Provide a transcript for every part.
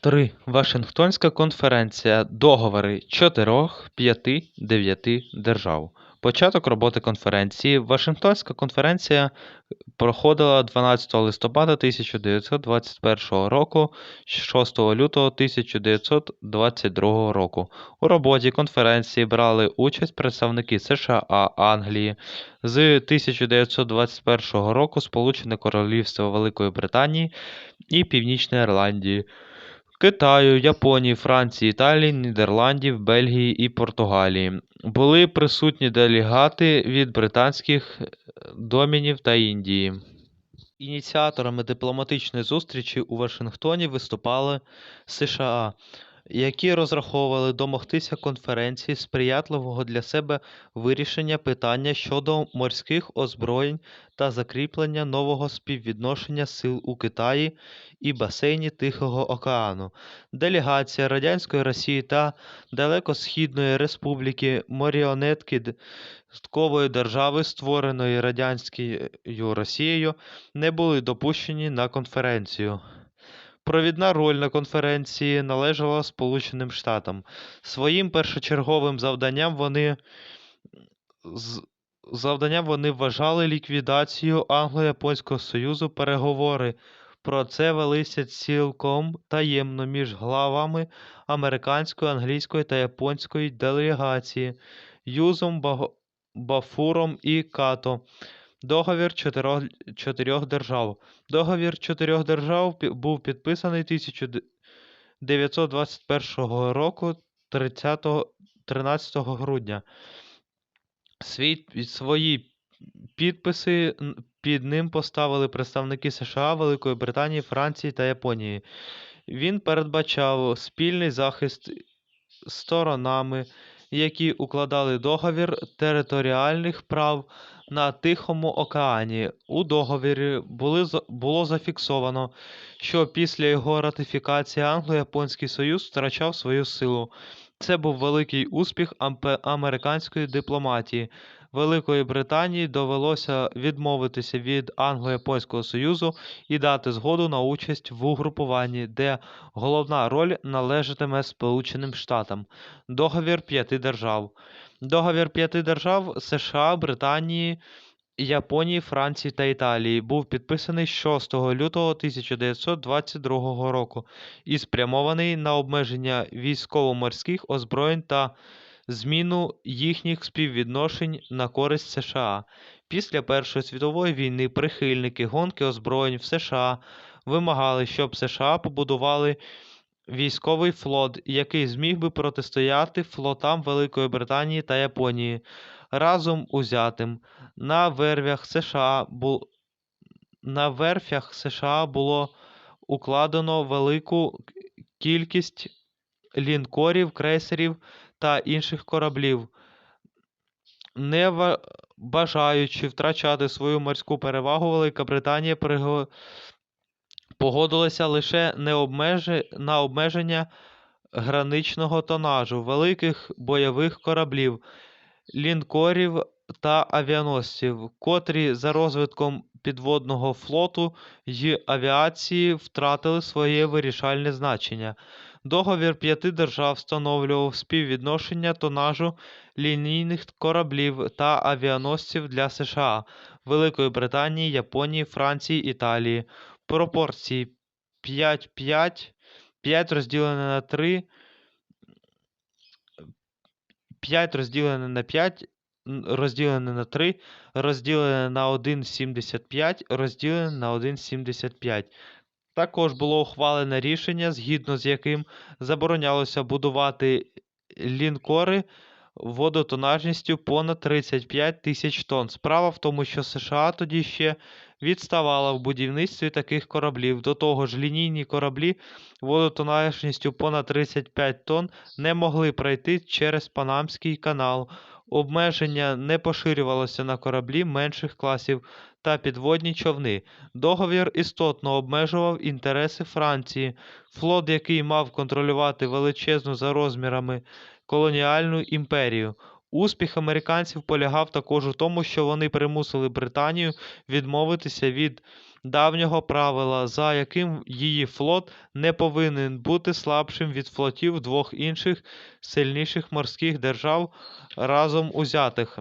3. Вашингтонська конференція. Договори чотирьох, п'яти, дев'яти держав. Початок роботи конференції. Вашингтонська конференція проходила 12 листопада 1921 року, 6 лютого 1922 року. У роботі конференції брали участь представники США, Англії, з 1921 року Сполучене Королівство Великої Британії і Північної Ірландії. Китаю, Японії, Франції, Італії, Нідерландів, Бельгії і Португалії. Були присутні делегати від британських е, домінів та Індії. Ініціаторами дипломатичної зустрічі у Вашингтоні виступали США, які розраховували домогтися конференції сприятливого для себе вирішення питання щодо морських озброєнь та закріплення нового співвідношення сил у Китаї і басейні Тихого океану. Делегація Радянської Росії та Далекосхідної Республіки Маріонетки Дкової держави, створеної Радянською Росією, не були допущені на конференцію. Провідна роль на конференції належала Сполученим Штатам. Своїм першочерговим завданням вони завданням вони вважали ліквідацію Англо-Японського Союзу. Переговори про це велися цілком таємно між главами американської, англійської та японської делегації Юзом Бафуром і Като. Договір чотирьох, держав. Договір чотирьох держав був підписаний 1921 року 30, 13 грудня. Свій, свої підписи під ним поставили представники США, Великої Британії, Франції та Японії. Він передбачав спільний захист сторонами, які укладали договір територіальних прав на Тихому океані. У договірі були, було зафіксовано, що після його ратифікації Англо-Японський Союз втрачав свою силу. Це був великий успіх американської дипломатії. Великої Британії довелося відмовитися від Англо-Японського Союзу і дати згоду на участь в угрупуванні, де головна роль належатиме Сполученим Штатам. Договір п'яти держав. Договір п'яти держав США, Британії, Японії, Франції та Італії був підписаний 6 лютого 1922 року і спрямований на обмеження військово-морських озброєнь та зміну їхніх співвідношень на користь США. Після Першої світової війни прихильники гонки озброєнь в США вимагали, щоб США побудували військовий флот, який зміг би протистояти флотам Великої Британії та Японії разом узятим. На верфях США бу... на верфях США було укладено велику кількість лінкорів, крейсерів та інших кораблів. Не бажаючи втрачати свою морську перевагу, Велика Британія погодилася лише не обмежи... на обмеження граничного тонажу великих бойових кораблів, лінкорів та авіаносців, котрі за розвитком підводного флоту й авіації втратили своє вирішальне значення. Договір п'яти держав встановлював співвідношення тонажу лінійних кораблів та авіаносців для США, Великої Британії, Японії, Франції, Італії. Пропорції 5-5, 5 розділене на 3, 5 розділене на 5, н- розділене на 3, розділене на 1,75, розділене на 1,75. Також було ухвалене рішення, згідно з яким заборонялося будувати лінкори водотонажністю понад 35 тисяч тонн. Справа в тому, що США тоді ще відставала в будівництві таких кораблів. До того ж, лінійні кораблі водотонажністю понад 35 тонн не могли пройти через Панамський канал. Обмеження не поширювалося на кораблі менших класів та підводні човни. Договір істотно обмежував інтереси Франції, флот, який мав контролювати величезну за розмірами колоніальну імперію. Успіх американців полягав також у тому, що вони примусили Британію відмовитися від давнього правила, за яким її флот не повинен бути слабшим від флотів двох інших сильніших морських держав разом узятих.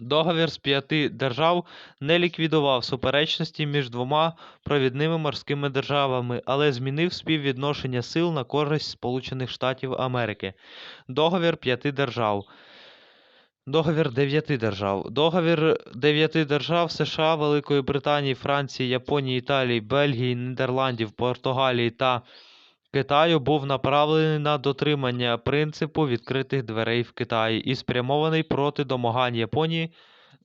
Договір з п'яти держав не ліквідував суперечності між двома провідними морськими державами, але змінив співвідношення сил на користь Сполучених Штатів Америки. Договір п'яти держав. Договір дев'яти держав. Договір дев'яти держав США, Великої Британії, Франції, Японії, Італії, Бельгії, Нідерландів, Португалії та Китаю був направлений на дотримання принципу відкритих дверей в Китаї і спрямований проти домагань Японії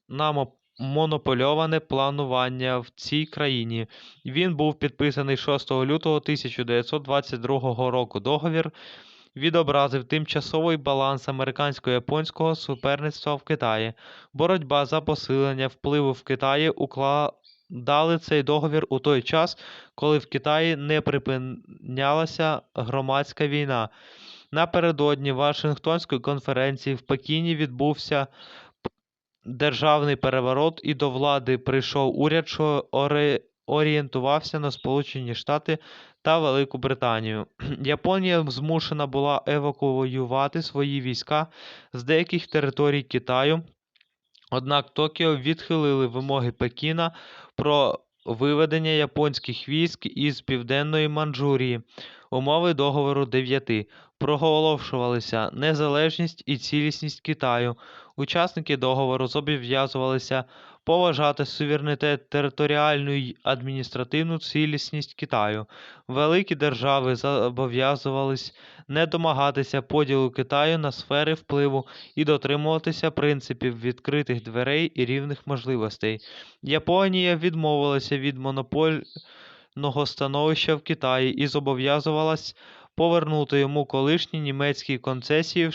на мо- монопольоване планування в цій країні. Він був підписаний 6 лютого 1922 року. Договір відобразив тимчасовий баланс американсько-японського суперництва в Китаї. Боротьба за посилення впливу в Китаї укладали цей договір у той час, коли в Китаї не припинялася громадська війна. Напередодні Вашингтонської конференції в Пекіні відбувся державний переворот, і до влади прийшов уряд, що оре- орієнтувався на Сполучені Штати та Велику Британію. Японія змушена була евакуювати свої війська з деяких територій Китаю. Однак Токіо відхилили вимоги Пекіна про виведення японських військ із південної Манчжурії. Умови договору 9 проголошувалися незалежність і цілісність Китаю. Учасники договору зобов'язувалися поважати суверенітет, територіальну й адміністративну цілісність Китаю. Великі держави зобов'язувались не домагатися поділу Китаю на сфери впливу і дотримуватися принципів відкритих дверей і рівних можливостей. Японія відмовилася від монопольного становища в Китаї і зобов'язувалась повернути йому колишні німецькі концесії в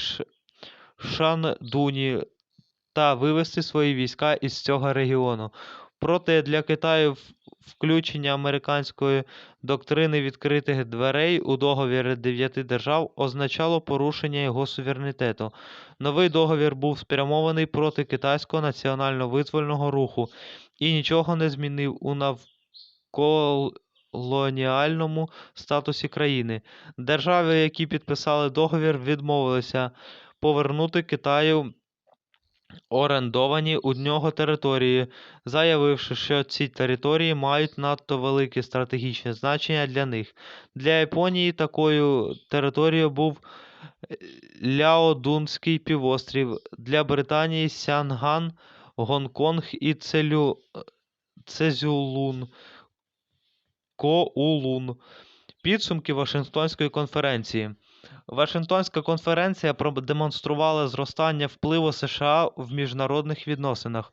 Шандуні та вивести свої війська із цього регіону. Проте для Китаю включення американської доктрини відкритих дверей у договір дев'яти держав означало порушення його суверенітету. Новий договір був спрямований проти китайського національно-визвольного руху і нічого не змінив у навколоніальному статусі країни. Держави, які підписали договір, відмовилися повернути Китаю орендовані у нього території, заявивши, що ці території мають надто велике стратегічне значення для них. Для Японії такою територією був е, Ляодунський півострів, для Британії Сянган, Гонконг і Целю... Цезюлун, Коулун. Підсумки Вашингтонської конференції. Вашингтонська конференція продемонструвала зростання впливу США в міжнародних відносинах.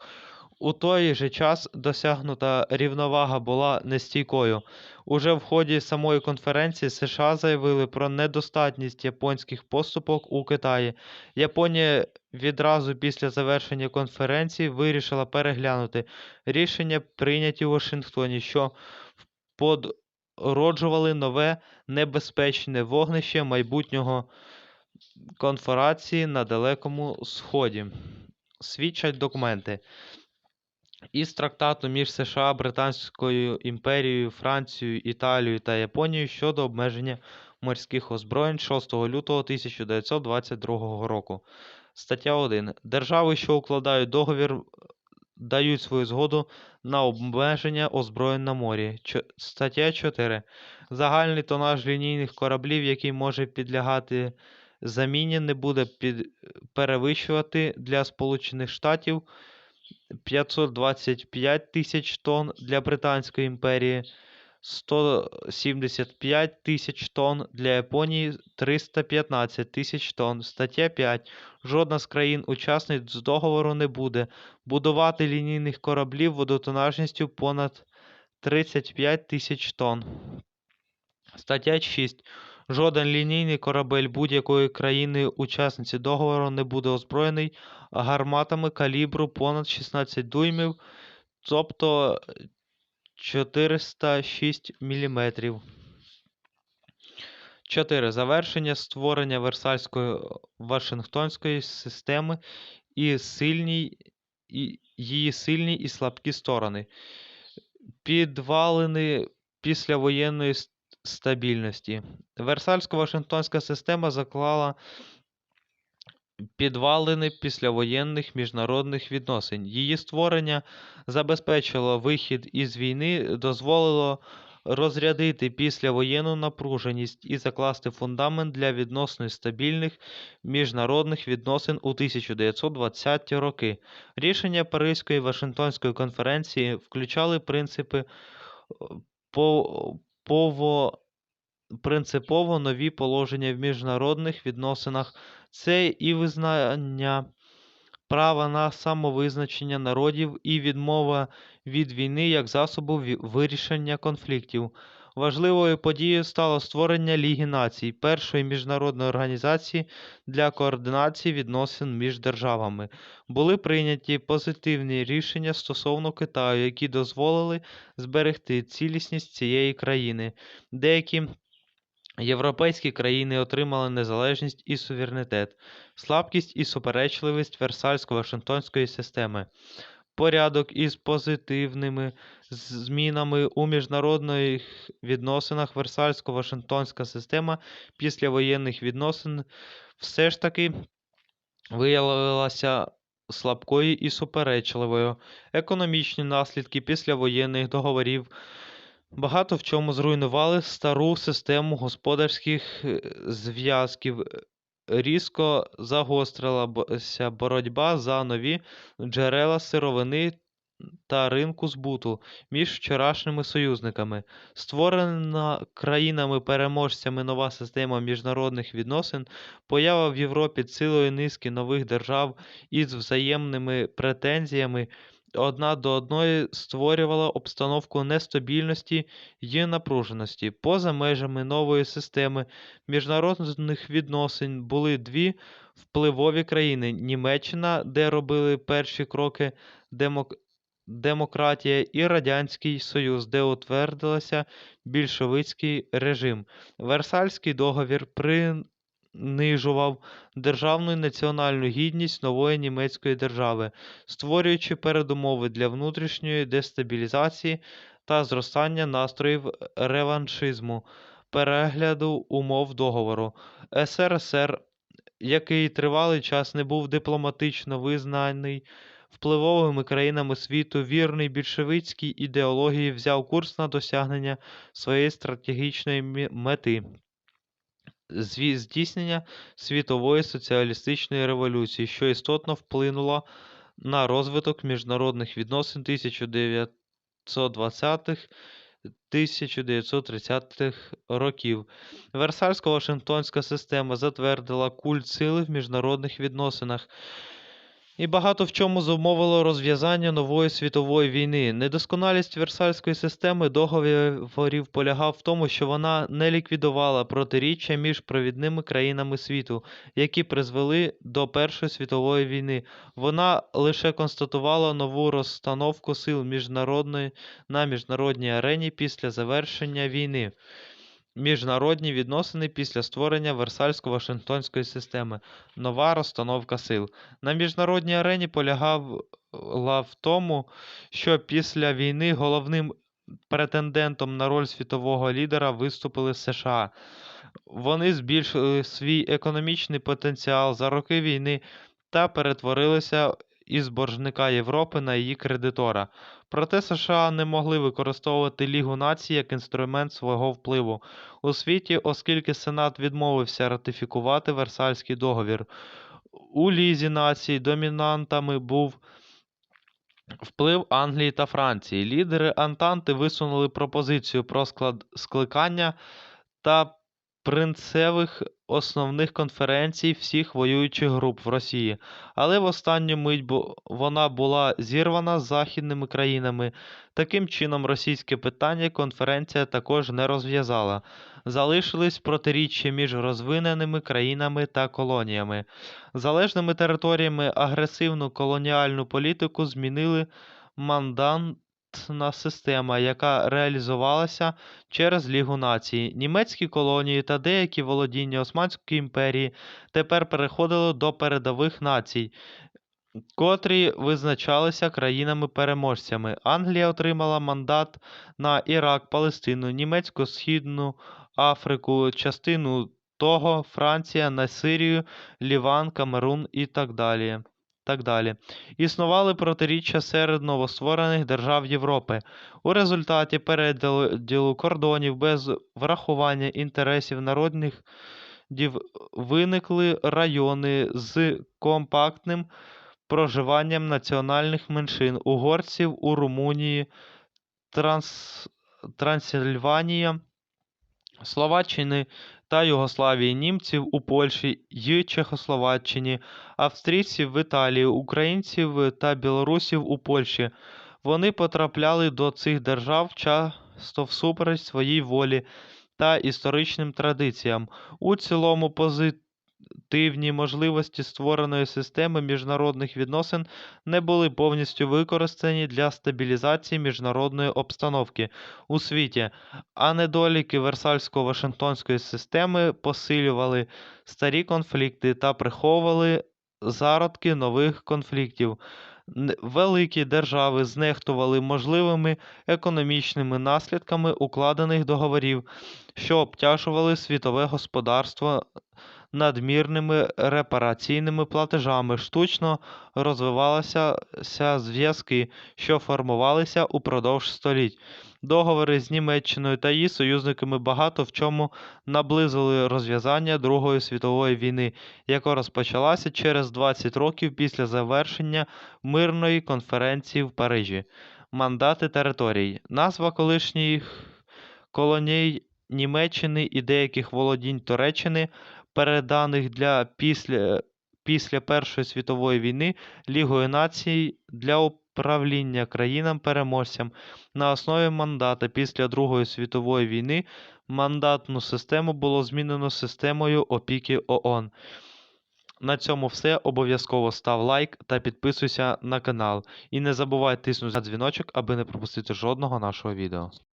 У той же час досягнута рівновага була нестійкою. Уже в ході самої конференції США заявили про недостатність японських поступок у Китаї. Японія відразу після завершення конференції вирішила переглянути рішення, прийняті у Вашингтоні, що породжували нове небезпечне вогнище майбутнього конференції на Далекому Сході. Свідчать документи. Із трактату між США, Британською імперією, Францією, Італією та Японією щодо обмеження морських озброєнь 6 лютого 1922 року. Стаття 1. Держави, що укладають договір, дають свою згоду на обмеження озброєнь на морі. Чо- Стаття 4. Загальний тонаж лінійних кораблів, який може підлягати заміні, не буде під... перевищувати для Сполучених Штатів 525 тисяч тонн для Британської імперії, 175 тисяч тонн для Японії, 315 тисяч тонн. Стаття 5. Жодна з країн-учасниць договору не буде будувати лінійних кораблів водотонажністю понад 35 тисяч тонн. Стаття 6. Жоден лінійний корабель будь-якої країни-учасниці договору не буде озброєний гарматами калібру понад 16 дюймів, тобто 406 мм. 4. Завершення створення Версальської Вашингтонської системи і сильні, і її сильні і слабкі сторони. Підвалини післявоєнної стабільності. Версальсько-Вашингтонська система заклала підвалини післявоєнних міжнародних відносин. Її створення забезпечило вихід із війни, дозволило розрядити післявоєнну напруженість і закласти фундамент для відносно стабільних міжнародних відносин у 1920-ті роки. Рішення Паризької Вашингтонської конференції включали принципи е, по- пово- принципово нові положення в міжнародних відносинах. Це і визнання права на самовизначення народів, і відмова від війни як засобу вирішення конфліктів. Важливою подією стало створення Ліги націй, першої міжнародної організації для координації відносин між державами. Були прийняті позитивні рішення стосовно Китаю, які дозволили зберегти цілісність цієї країни. Деякі Європейські країни отримали незалежність і суверенітет, слабкість і суперечливість Версальсько-Вашингтонської системи. Порядок із позитивними змінами у міжнародних відносинах Версальсько-Вашингтонська система післявоєнних відносин все ж таки виявилася слабкою і суперечливою. Економічні наслідки післявоєнних договорів багато в чому зруйнували стару систему господарських е, зв'язків. е, Різко загострилася боротьба за нові джерела сировини та ринку збуту між вчорашніми союзниками. Створена країнами-переможцями нова система міжнародних відносин, поява в Європі цілої низки нових держав із взаємними претензіями одна до одної створювала обстановку нестабільності й напруженості. Поза межами нової системи міжнародних відносин були дві впливові країни Німеччина, де робили перші кроки демок... демократія, і Радянський Союз, де утвердилася більшовицький режим. Версальський договір принижував державну і національну гідність нової німецької держави, створюючи передумови для внутрішньої дестабілізації та зростання настроїв реваншизму, перегляду умов договору. СРСР, який тривалий час не був дипломатично визнаний впливовими країнами світу, вірний більшовицькій ідеології взяв курс на досягнення своєї стратегічної мети. Здійснення світової соціалістичної революції, що істотно вплинуло на розвиток міжнародних відносин 1920-х 1930-х років. Версальсько-Вашингтонська система затвердила культ сили в міжнародних відносинах і багато в чому зумовило розв'язання нової світової війни. Недосконалість Версальської системи договорів полягав в тому, що вона не ліквідувала протиріччя між провідними країнами світу, які призвели до Першої світової війни. Вона лише констатувала нову розстановку сил міжнародної на міжнародній арені після завершення війни. Міжнародні відносини після створення Версальсько-Вашингтонської системи. Нова розстановка сил. На міжнародній арені полягала в тому, що після війни головним претендентом на роль світового лідера виступили США. Вони збільшили свій економічний потенціал за роки війни та перетворилися із боржника Європи на її кредитора. Проте США не могли використовувати Лігу націй як інструмент свого впливу у світі, оскільки Сенат відмовився ратифікувати Версальський договір. У Лізі націй домінантами був вплив Англії та Франції. Лідери Антанти висунули пропозицію про склад... скликання та принцевих основних конференцій всіх воюючих груп в Росії, але в останню мить вона була зірвана західними країнами. Таким чином, російське питання конференція також не розв'язала. Залишились протиріччя між розвиненими країнами та колоніями. Залежними територіями агресивну колоніальну політику змінили мандатна система, яка реалізувалася через Лігу націй. Німецькі колонії та деякі володіння Османської імперії тепер переходили до передових націй. котрі визначалися країнами-переможцями. Англія отримала мандат на Ірак, Палестину, Німецьку Східну Африку, частину того Франція на Сирію, Ліван, Камерун і так далі. Так далі. Існували протиріччя серед новостворених держав Європи. У результаті переділу кордонів без врахування інтересів народних дів виникли райони з компактним проживанням національних меншин угорців у Румунії, Транс... Трансильванія, Словаччини та Югославії, німців у Польщі й Чехословаччині, австрійців в Італії, українців та білорусів у Польщі. Вони потрапляли до цих держав часто всупереч своїй волі та історичним традиціям. У цілому позитивні можливості створеної системи міжнародних відносин не були повністю використані для стабілізації міжнародної обстановки у світі, а недоліки Версальсько-Вашингтонської системи посилювали старі конфлікти та приховували зародки нових конфліктів. Великі держави знехтували можливими економічними наслідками укладених договорів, що обтяжували світове господарство надмірними репараційними платежами, штучно розвивалися зв'язки, що формувалися упродовж століть. Договори з Німеччиною та її союзниками багато в чому наблизили розв'язання Другої світової війни, яка розпочалася через 20 років після завершення мирної конференції в Парижі. Мандати територій. Назва колишніх колоній Німеччини і деяких володінь Туреччини, переданих після, після Першої світової війни Лігою націй для управління країнам-переможцям на основі мандата після Другої світової війни мандатну систему було змінено системою опіки ООН. На цьому все. Обов'язково став лайк та підписуйся на канал. І не забувай тиснути на дзвіночок, аби не пропустити жодного нашого відео.